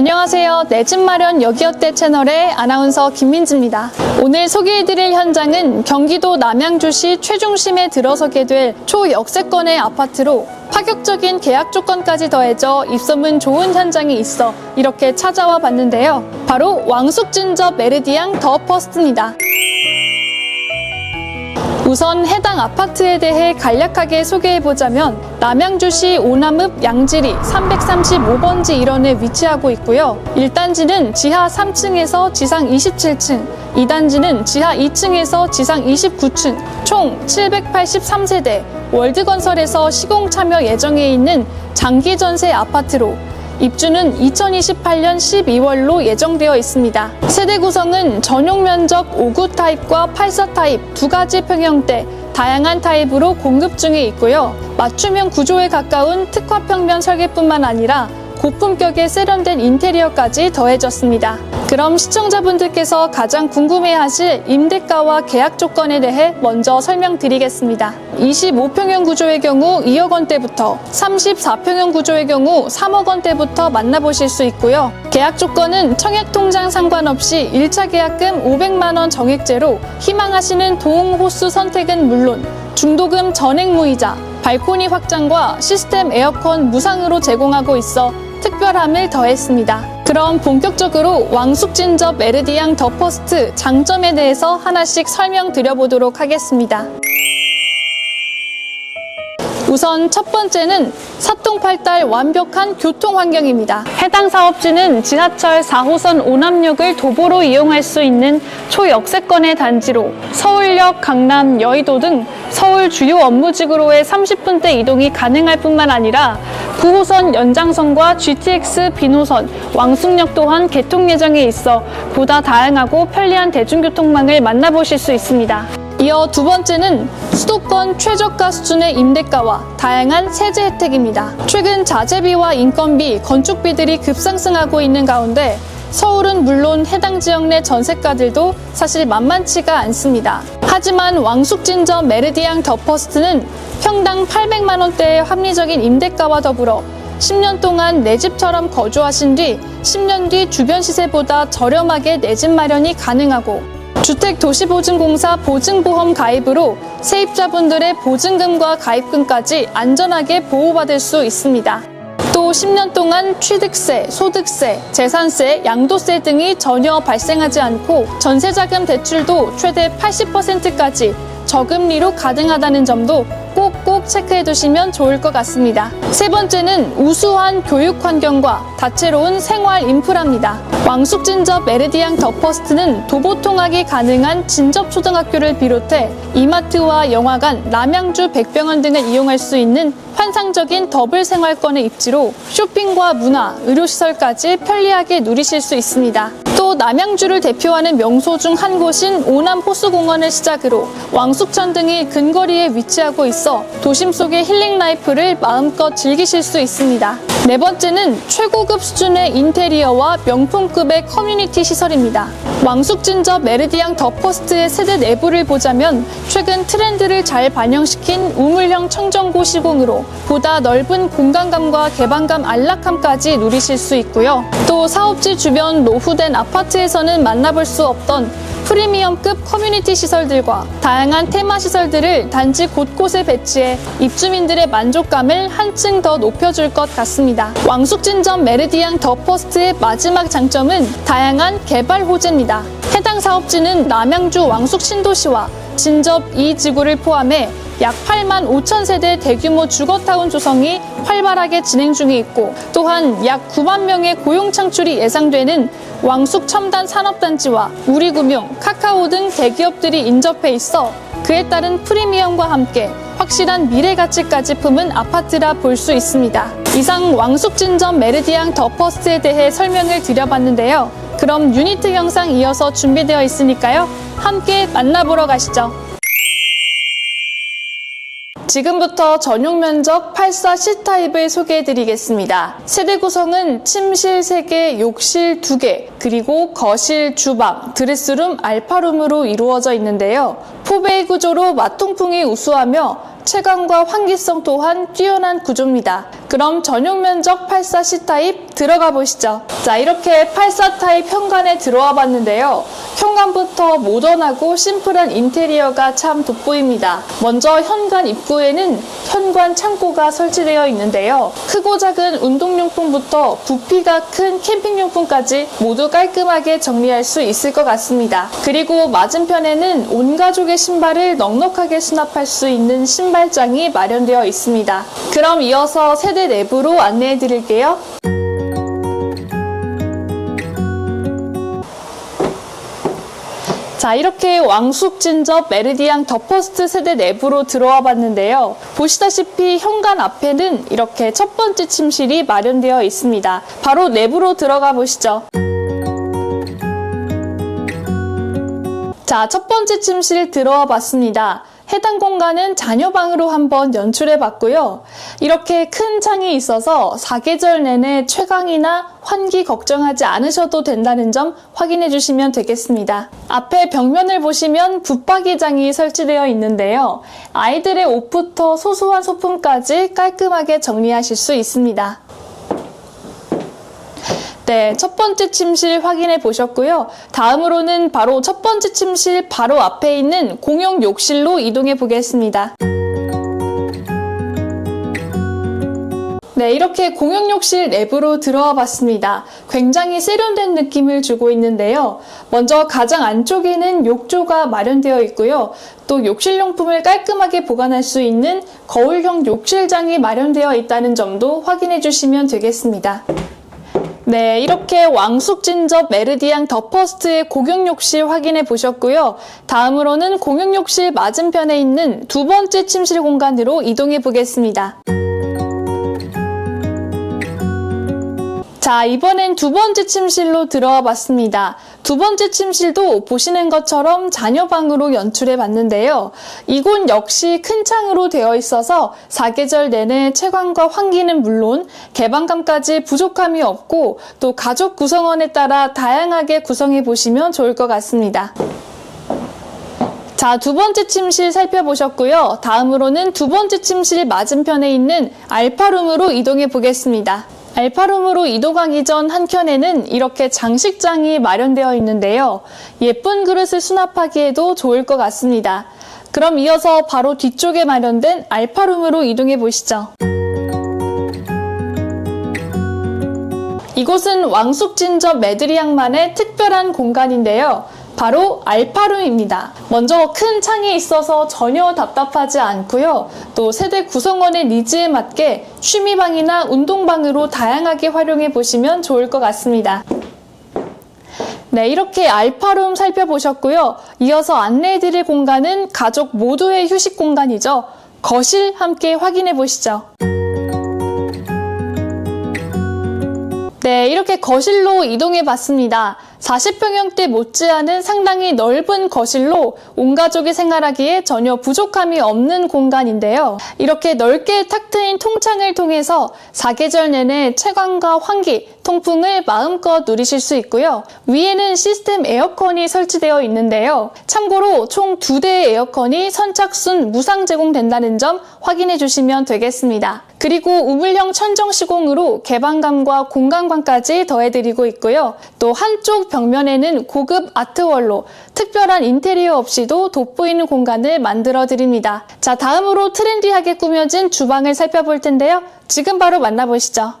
안녕하세요. 내 집 마련 여기어때 채널의 아나운서 김민지입니다. 오늘 소개해드릴 현장은 경기도 남양주시 최중심에 들어서게 될 초역세권의 아파트로 파격적인 계약 조건까지 더해져 입소문 좋은 현장이 있어 이렇게 찾아와 봤는데요. 바로 왕숙진접 메르디앙 더 퍼스트입니다. 우선 해당 아파트에 대해 간략하게 소개해보자면 남양주시 오남읍 양지리 335번지 일원에 위치하고 있고요. 1단지는 지하 3층에서 지상 27층, 2단지는 지하 2층에서 지상 29층, 총 783세대, 월드건설에서 시공 참여 예정에 있는 장기 전세 아파트로 입주는 2028년 12월로 예정되어 있습니다. 세대 구성은 전용 면적 5구 타입과 84 타입 두 가지 평형대 다양한 타입으로 공급 중에 있고요. 맞춤형 구조에 가까운 특화 평면 설계뿐만 아니라 고품격의 세련된 인테리어까지 더해졌습니다. 그럼 시청자분들께서 가장 궁금해하실 임대가와 계약 조건에 대해 먼저 설명드리겠습니다. 25평형 구조의 경우 2억 원대부터 34평형 구조의 경우 3억 원대부터 만나보실 수 있고요. 계약 조건은 청약 통장 상관없이 1차 계약금 500만 원 정액제로 희망하시는 도움 호수 선택은 물론 중도금 전액 무이자, 발코니 확장과 시스템 에어컨 무상으로 제공하고 있어 특별함을 더했습니다. 그럼 본격적으로 왕숙진접 메르디앙 더 퍼스트 장점에 대해서 하나씩 설명드려보도록 하겠습니다. 우선 첫 번째는 사통팔달 완벽한 교통 환경입니다. 해당 사업지는 지하철 4호선 오남역을 도보로 이용할 수 있는 초역세권의 단지로 서울역, 강남, 여의도 등 서울 주요 업무지구로의 30분대 이동이 가능할 뿐만 아니라 9호선 연장선과 GTX 비노선, 왕숙역 또한 개통 예정에 있어 보다 다양하고 편리한 대중교통망을 만나보실 수 있습니다. 이어 두 번째는 수도권 최저가 수준의 임대가와 다양한 세제 혜택입니다. 최근 자재비와 인건비, 건축비들이 급상승하고 있는 가운데 서울은 물론 해당 지역 내 전세가들도 사실 만만치가 않습니다. 하지만 왕숙진점 메르디앙 더 퍼스트는 평당 800만 원대의 합리적인 임대가와 더불어 10년 동안 내 집처럼 거주하신 뒤 10년 뒤 주변 시세보다 저렴하게 내 집 마련이 가능하고 주택도시보증공사 보증보험 가입으로 세입자분들의 보증금과 가입금까지 안전하게 보호받을 수 있습니다. 또 10년 동안 취득세, 소득세, 재산세, 양도세 등이 전혀 발생하지 않고 전세자금 대출도 최대 80%까지 저금리로 가능하다는 점도 꼭꼭 체크해 두시면 좋을 것 같습니다. 세 번째는 우수한 교육 환경과 다채로운 생활 인프라입니다. 왕숙 진접 메르디앙 더 퍼스트는 도보 통학이 가능한 진접 초등학교를 비롯해 이마트와 영화관, 남양주 백병원 등을 이용할 수 있는 환상적인 더블 생활권의 입지로 쇼핑과 문화, 의료시설까지 편리하게 누리실 수 있습니다. 또 남양주를 대표하는 명소 중 한 곳인 오남 호수공원을 시작으로 왕숙천 등이 근거리에 위치하고 있어 도심 속의 힐링 라이프를 마음껏 즐기실 수 있습니다. 네 번째는 최고급 수준의 인테리어와 명품급의 커뮤니티 시설입니다. 왕숙진접 메르디앙 더 퍼스트의 세대 내부를 보자면 최근 트렌드를 잘 반영시킨 우물형 청정고 시공으로 보다 넓은 공간감과 개방감 안락함까지 누리실 수 있고요. 또 사업지 주변 노후된 아파트에서는 만나볼 수 없던 프리미엄급 커뮤니티 시설들과 다양한 테마 시설들을 단지 곳곳에 배치해 입주민들의 만족감을 한층 더 높여줄 것 같습니다. 왕숙진점 메르디앙 더 퍼스트의 마지막 장점은 다양한 개발 호재입니다. 해당 사업지는 남양주 왕숙 신도시와 진접 2지구를 포함해 약 8만 5천 세대 대규모 주거타운 조성이 활발하게 진행 중에 있고 또한 약 9만 명의 고용 창출이 예상되는 왕숙 첨단 산업단지와 우리금융, 카카오 등 대기업들이 인접해 있어 그에 따른 프리미엄과 함께 확실한 미래 가치까지 품은 아파트라 볼 수 있습니다. 이상 왕숙 진점 메르디앙 더 퍼스트에 대해 설명을 드려봤는데요. 그럼 유니트 영상 이어서 준비되어 있으니까요. 함께 만나보러 가시죠. 지금부터 전용 면적 84 C타입을 소개해 드리겠습니다. 세대 구성은 침실 3개, 욕실 2개, 그리고 거실, 주방, 드레스룸, 알파룸으로 이루어져 있는데요. 포베이 구조로 마통풍이 우수하며 채광과 환기성 또한 뛰어난 구조입니다. 그럼 전용 면적 84 C타입 들어가 보시죠. 자, 이렇게 84 타입 현관에 들어와 봤는데요. 현관부터 모던하고 심플한 인테리어가 참 돋보입니다. 먼저 현관 입구에는 현관 창고가 설치되어 있는데요. 크고 작은 운동용품부터 부피가 큰 캠핑용품까지 모두 깔끔하게 정리할 수 있을 것 같습니다. 그리고 맞은편에는 온 가족의 신발을 넉넉하게 수납할 수 있는 신발장이 마련되어 있습니다. 그럼 이어서 세대 내부로 안내해 드릴게요. 자, 이렇게 왕숙진접 메르디앙 더 퍼스트 세대 내부로 들어와 봤는데요. 보시다시피 현관 앞에는 이렇게 첫 번째 침실이 마련되어 있습니다. 바로 내부로 들어가 보시죠. 자, 첫 번째 침실 들어와 봤습니다. 해당 공간은 자녀방으로 한번 연출해 봤고요. 이렇게 큰 창이 있어서 사계절 내내 최강이나 환기 걱정하지 않으셔도 된다는 점 확인해 주시면 되겠습니다. 앞에 벽면을 보시면 붙박이장이 설치되어 있는데요. 아이들의 옷부터 소소한 소품까지 깔끔하게 정리하실 수 있습니다. 네, 첫 번째 침실 확인해 보셨고요. 다음으로는 바로 첫 번째 침실 바로 앞에 있는 공용 욕실로 이동해 보겠습니다. 네, 이렇게 공용 욕실 내부로 들어와 봤습니다. 굉장히 세련된 느낌을 주고 있는데요. 먼저 가장 안쪽에는 욕조가 마련되어 있고요. 또 욕실용품을 깔끔하게 보관할 수 있는 거울형 욕실장이 마련되어 있다는 점도 확인해 주시면 되겠습니다. 네, 이렇게 왕숙진접 메르디앙 더 퍼스트의 공용욕실 확인해 보셨고요. 다음으로는 공용욕실 맞은편에 있는 두 번째 침실 공간으로 이동해 보겠습니다. 자, 이번엔 두 번째 침실로 들어와 봤습니다. 두 번째 침실도 보시는 것처럼 자녀방으로 연출해 봤는데요. 이곳 역시 큰 창으로 되어 있어서 사계절 내내 채광과 환기는 물론 개방감까지 부족함이 없고 또 가족 구성원에 따라 다양하게 구성해 보시면 좋을 것 같습니다. 자, 두 번째 침실 살펴보셨고요. 다음으로는 두 번째 침실 맞은편에 있는 알파룸으로 이동해 보겠습니다. 알파룸으로 이동하기 전 한켠에는 이렇게 장식장이 마련되어 있는데요. 예쁜 그릇을 수납하기에도 좋을 것 같습니다. 그럼 이어서 바로 뒤쪽에 마련된 알파룸으로 이동해 보시죠. 이곳은 왕숙진접 메드리앙만의 특별한 공간인데요. 바로 알파룸입니다. 먼저 큰 창이 있어서 전혀 답답하지 않고요. 또 세대 구성원의 니즈에 맞게 취미방이나 운동방으로 다양하게 활용해 보시면 좋을 것 같습니다. 네, 이렇게 알파룸 살펴보셨고요. 이어서 안내해 드릴 공간은 가족 모두의 휴식 공간이죠. 거실 함께 확인해 보시죠. 네, 이렇게 거실로 이동해 봤습니다. 40평형대 못지않은 상당히 넓은 거실로 온 가족이 생활하기에 전혀 부족함이 없는 공간인데요. 이렇게 넓게 탁 트인 통창을 통해서 사계절 내내 채광과 환기, 통풍을 마음껏 누리실 수 있고요. 위에는 시스템 에어컨이 설치되어 있는데요. 참고로 총두 대의 에어컨이 선착순 무상 제공된다는 점 확인해 주시면 되겠습니다. 그리고 우물형 천정 시공으로 개방감과 공간감까지 더해드리고 있고요. 또 한쪽 벽면에는 고급 아트월로 특별한 인테리어 없이도 돋보이는 공간을 만들어 드립니다. 자, 다음으로 트렌디하게 꾸며진 주방을 살펴볼 텐데요. 지금 바로 만나보시죠.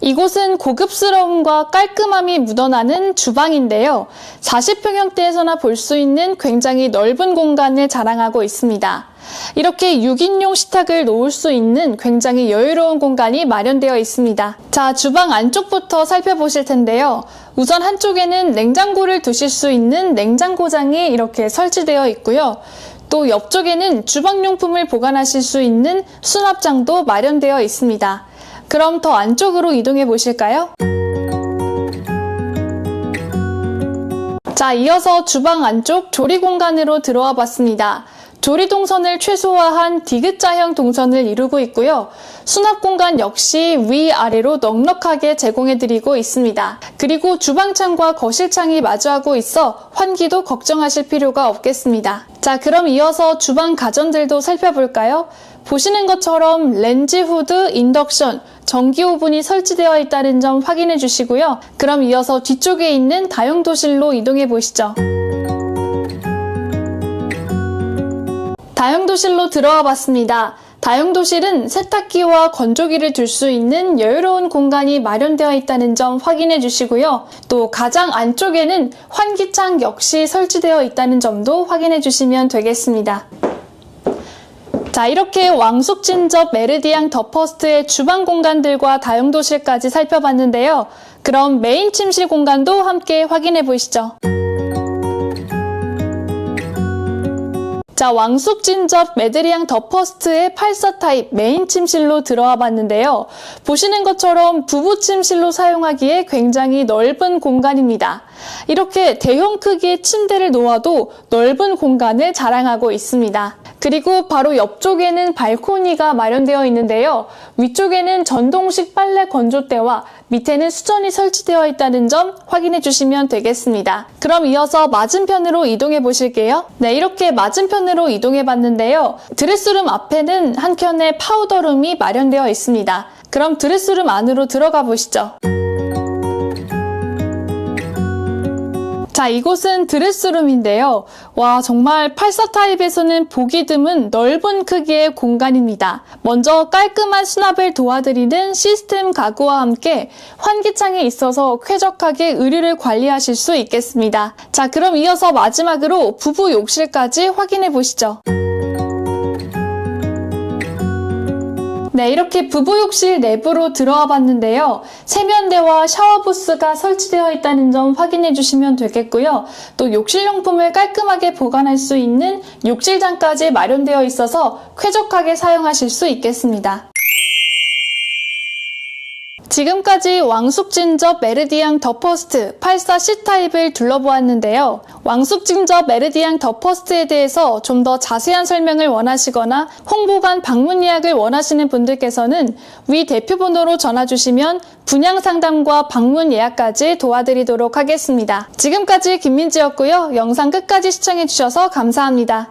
이곳은 고급스러움과 깔끔함이 묻어나는 주방인데요. 40평형대에서나 볼 수 있는 굉장히 넓은 공간을 자랑하고 있습니다. 이렇게 6인용 식탁을 놓을 수 있는 굉장히 여유로운 공간이 마련되어 있습니다. 자, 주방 안쪽부터 살펴보실 텐데요. 우선 한쪽에는 냉장고를 두실 수 있는 냉장고장이 이렇게 설치되어 있고요. 또 옆쪽에는 주방용품을 보관하실 수 있는 수납장도 마련되어 있습니다. 그럼 더 안쪽으로 이동해 보실까요? 자, 이어서 주방 안쪽 조리 공간으로 들어와 봤습니다. 조리 동선을 최소화한 디귿자형 동선을 이루고 있고요. 수납 공간 역시 위아래로 넉넉하게 제공해드리고 있습니다. 그리고 주방창과 거실창이 마주하고 있어 환기도 걱정하실 필요가 없겠습니다. 자, 그럼 이어서 주방 가전들도 살펴볼까요? 보시는 것처럼 렌즈 후드, 인덕션, 전기 오븐이 설치되어 있다는 점 확인해 주시고요. 그럼 이어서 뒤쪽에 있는 다용도실로 이동해 보시죠. 다용도실로 들어와 봤습니다. 다용도실은 세탁기와 건조기를 둘 수 있는 여유로운 공간이 마련되어 있다는 점 확인해 주시고요. 또 가장 안쪽에는 환기창 역시 설치되어 있다는 점도 확인해 주시면 되겠습니다. 자, 이렇게 왕숙진접 메르디앙 더 퍼스트의 주방 공간들과 다용도실까지 살펴봤는데요. 그럼 메인 침실 공간도 함께 확인해 보시죠. 자, 왕숙진접 메드리앙 더 퍼스트의 84 타입 메인 침실로 들어와 봤는데요. 보시는 것처럼 부부 침실로 사용하기에 굉장히 넓은 공간입니다. 이렇게 대형 크기의 침대를 놓아도 넓은 공간을 자랑하고 있습니다. 그리고 바로 옆쪽에는 발코니가 마련되어 있는데요. 위쪽에는 전동식 빨래 건조대와 밑에는 수전이 설치되어 있다는 점 확인해 주시면 되겠습니다. 그럼 이어서 맞은편으로 이동해 보실게요. 네, 이렇게 맞은편으로 이동해 봤는데요. 드레스룸 앞에는 한켠에 파우더룸이 마련되어 있습니다. 그럼 드레스룸 안으로 들어가 보시죠. 자, 이곳은 드레스룸인데요. 와, 정말 84 타입에서는 보기 드문 넓은 크기의 공간입니다. 먼저 깔끔한 수납을 도와드리는 시스템 가구와 함께 환기창에 있어서 쾌적하게 의류를 관리하실 수 있겠습니다. 자, 그럼 이어서 마지막으로 부부 욕실까지 확인해 보시죠. 네, 이렇게 부부욕실 내부로 들어와 봤는데요. 세면대와 샤워부스가 설치되어 있다는 점 확인해 주시면 되겠고요. 또 욕실용품을 깔끔하게 보관할 수 있는 욕실장까지 마련되어 있어서 쾌적하게 사용하실 수 있겠습니다. 지금까지 왕숙진접 메르디앙 더 퍼스트 84C 타입을 둘러보았는데요. 왕숙진접 메르디앙 더 퍼스트에 대해서 좀 더 자세한 설명을 원하시거나 홍보관 방문 예약을 원하시는 분들께서는 위 대표번호로 전화 주시면 분양 상담과 방문 예약까지 도와드리도록 하겠습니다. 지금까지 김민지였고요. 영상 끝까지 시청해주셔서 감사합니다.